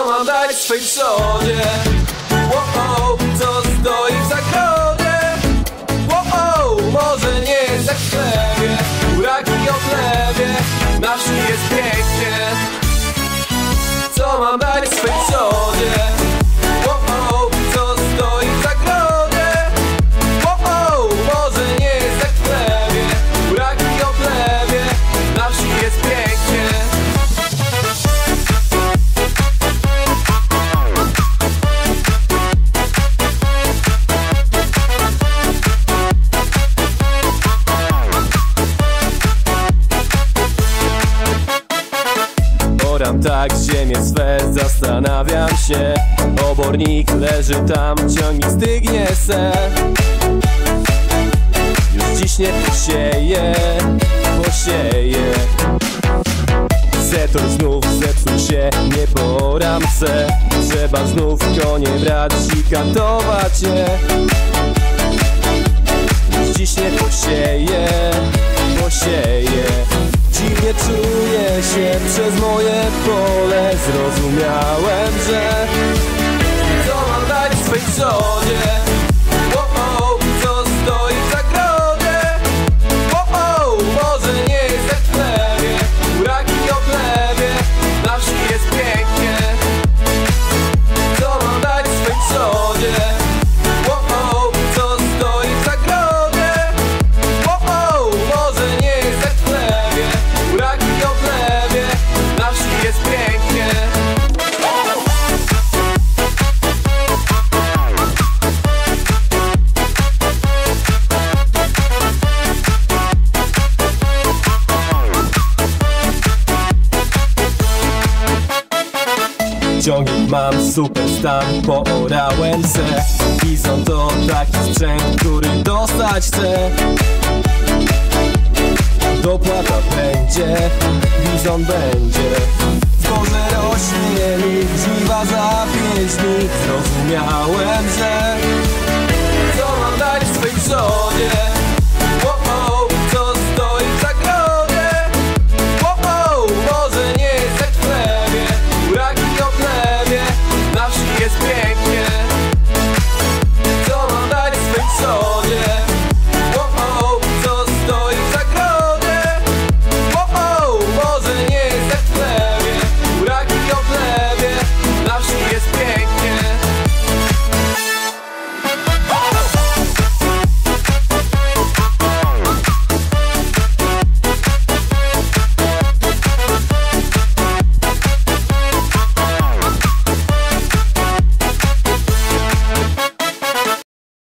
Co mam dać swej trzodzie? Wow, co stoi w zagrodzie? Wow, może nie tak chlebie Buraki o chlebie Na wsi jest pięknie Co mam dać swej trzodzie? Tak ziemię swe, zastanawiam się. Obornik leży tam, ciągnik stygnie se. Już dziś nie posieje, posieje Zetor znów zepsuł się, nie po ramce Trzeba znów konie brać i kantować je. Już dziś nie posieje się przez moje pole Zrozumiałem, że Co mam dać swej trzodzie? Ciągnik mam super stan, poorałem se. Bizon to taki sprzęt, który dostać chcę. Dopłata będzie, bizon będzie. Zboże rośnie mi, żniwa za pięć Zrozumiałem, że